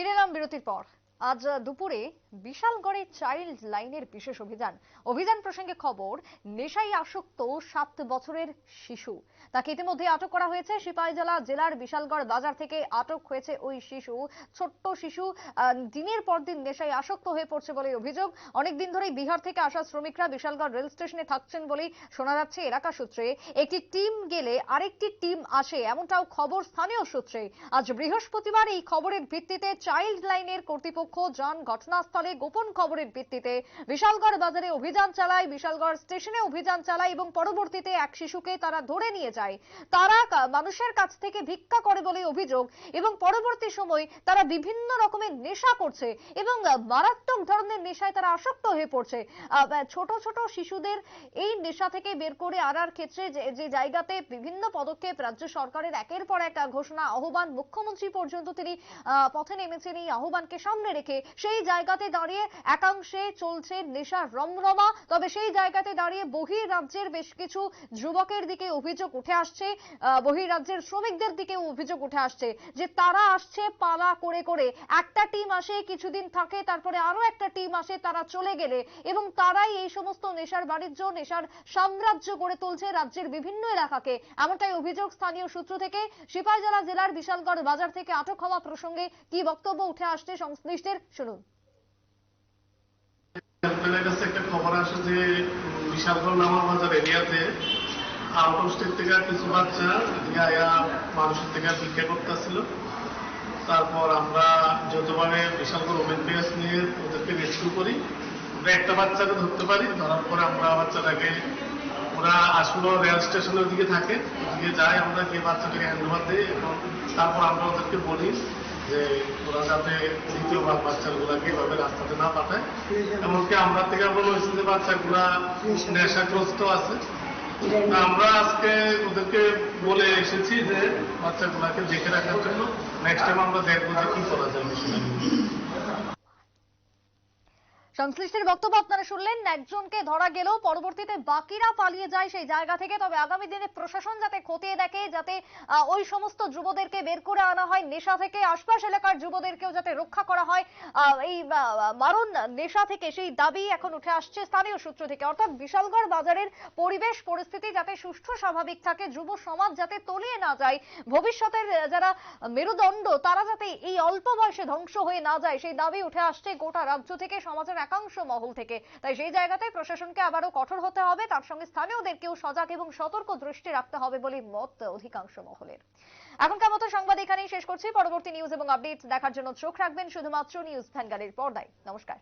ফিরে এলাম বিরতির পর। আজ দুপুরে বিশালগড়ে চাইল্ড লাইনের বিশেষ অভিযান। অভিযান প্রসঙ্গে খবর, নেশায় আসক্ত সাত বছরের শিশু। তাকে ইতিমধ্যে আটক করা হয়েছে। সিপাহীজলা জেলার বিশালগড় বাজার থেকে আটক হয়েছে ওই শিশু। ছোট্ট শিশু দিনের পর দিন নেশায় আসক্ত হয়ে পড়ছে বলে অভিযোগ। অনেকদিন ধরেই বিহার থেকে আসা শ্রমিকরা বিশালগড় রেল স্টেশনে থাকছেন বলেই শোনা যাচ্ছে এলাকা সূত্রে। একটি টিম গেলে আরেকটি টিম আসে, এমনটাও খবর স্থানীয় সূত্রে। আজ বৃহস্পতিবার এই খবরের ভিত্তিতে চাইল্ড লাইনের কর্তৃপক্ষ যান, ঘটনাস্থলে গোপন খবরের ভিত্তিতে বিশালগড় বাজারে অভিযান চালায়, বিশালগড় স্টেশনে অভিযান চালায় এবং পরবর্তীতে এক শিশুকে তারা ধরে নিয়ে যায়। তারা মানুষের কাছ থেকে ভিক্ষা করে বলে অভিযোগ এবং পরবর্তী সময় তারা বিভিন্ন রকমের নেশা করছে এবং মারাত্মক ধরনের নেশায় তারা আসক্ত হয়ে পড়ছে। ছোট ছোট শিশুদের এই নেশা থেকে বের করে আনার ক্ষেত্রে যে জায়গাতে বিভিন্ন পদক্ষেপ রাজ্য সরকারের একের পর এক ঘোষণা, আহ্বান, মুখ্যমন্ত্রী পর্যন্ত তিনি পথে নেমেছেন। এই আহ্বানকে সামনে রেখে সেই জায়গাতে দাঁড়িয়ে একাংশে চলছে নেশার রমরমা। তবে সেই জায়গাতে দাঁড়িয়ে বহির রাজ্যের বেশ কিছু যুবকের দিকে অভিযোগ উঠে আসছে বহির রাজ্যের শ্রমিকদের দিকে অভিযোগ উঠে আসছে যে তারা আসছে পালা করে করে। একটা টিম আসে, কিছুদিন থাকে, তারপরে আরও একটা টিম আসে, তারা চলে গেলে। এবং তারাই এই সমস্ত নেশার বাণিজ্য, নেশার সাম্রাজ্য গড়ে তুলছে রাজ্যের বিভিন্ন এলাকাকে। এমনটাই অভিযোগ স্থানীয় সূত্র থেকে। সিপাহীজলা জেলার বিশালগড় বাজার থেকে আটক হওয়া প্রসঙ্গে কি বক্তব্য উঠে আসছে সংশ্লিষ্টের শুনুন। তারপর আমরা যতবারে বিশালগড় ওমেন পেস নিয়ে ওদেরকে রেস্কিউ করি, আমরা একটা বাচ্চাকে ধরতে পারি, ধরার পরে আমরা বাচ্চাটাকে, ওরা আসলো রেল স্টেশনের দিকে থাকে, ওদিকে যাই আমরা গিয়ে বাচ্চাটাকে হ্যান্ড ওভার দিই এবং তারপর আমরা ওদেরকে বলি যে ওরা যাতে দ্বিতীয়বার বাচ্চাগুলাকে এভাবে রাস্তাতে না পাঠায় এমনকি আমরা থেকে আমরা বলছি যে বাচ্চাগুলা নেশাগ্রস্ত আছে আমরা আজকে ওদেরকে বলে এসেছি যে বাচ্চাগুলাকে দেখে রাখার জন্য নেক্সট টাইম আমরা দেখব যে কি করা যায়। সংশ্লিষ্টের বক্তব্য আপনারা শুনলেন। একজনকে ধরা গেলেও পরবর্তীতে বাকিরা পালিয়ে যায় সেই জায়গা থেকে। তবে আগামী দিনে প্রশাসন যাতে খতিয়ে দেখে, যাতে ওই সমস্ত যুবদেরকে বের করে আনা হয়, নেশা থেকে আশপাশ এলাকার যুবদেরকেও যাতে রক্ষা করা হয় এই মারণ নেশা থেকে সেই দাবি এখন উঠে আসছে স্থানীয় সূত্র থেকে। অর্থাৎ বিশালগড় বাজারের পরিবেশ পরিস্থিতি যাতে সুষ্ঠু স্বাভাবিক থাকে, যুব সমাজ যাতে তলিয়ে না যায়, ভবিষ্যতের যারা মেরুদণ্ড, তারা যাতে এই অল্প বয়সে ধ্বংস হয়ে না যায়, সেই দাবি উঠে আসছে গোটা রাজ্য থেকে। সমাজের একাংশ মহল থেকে। তাই সেই জায়গাতে প্রশাসনকে আবারও কঠোর হতে হবে। তার সঙ্গে স্থানীয়দেরকেও সজাগ এবং সতর্ক দৃষ্টি রাখতে হবে বলে মত অধিকাংশ মহলের। এখনকার মতো সংবাদ এখানেই শেষ করছি। পরবর্তী নিউজ এবং আপডেট দেখার জন্য চোখ রাখবেন শুধুমাত্র নিউজ ভ্যানগাড়ির পর্দায়। নমস্কার।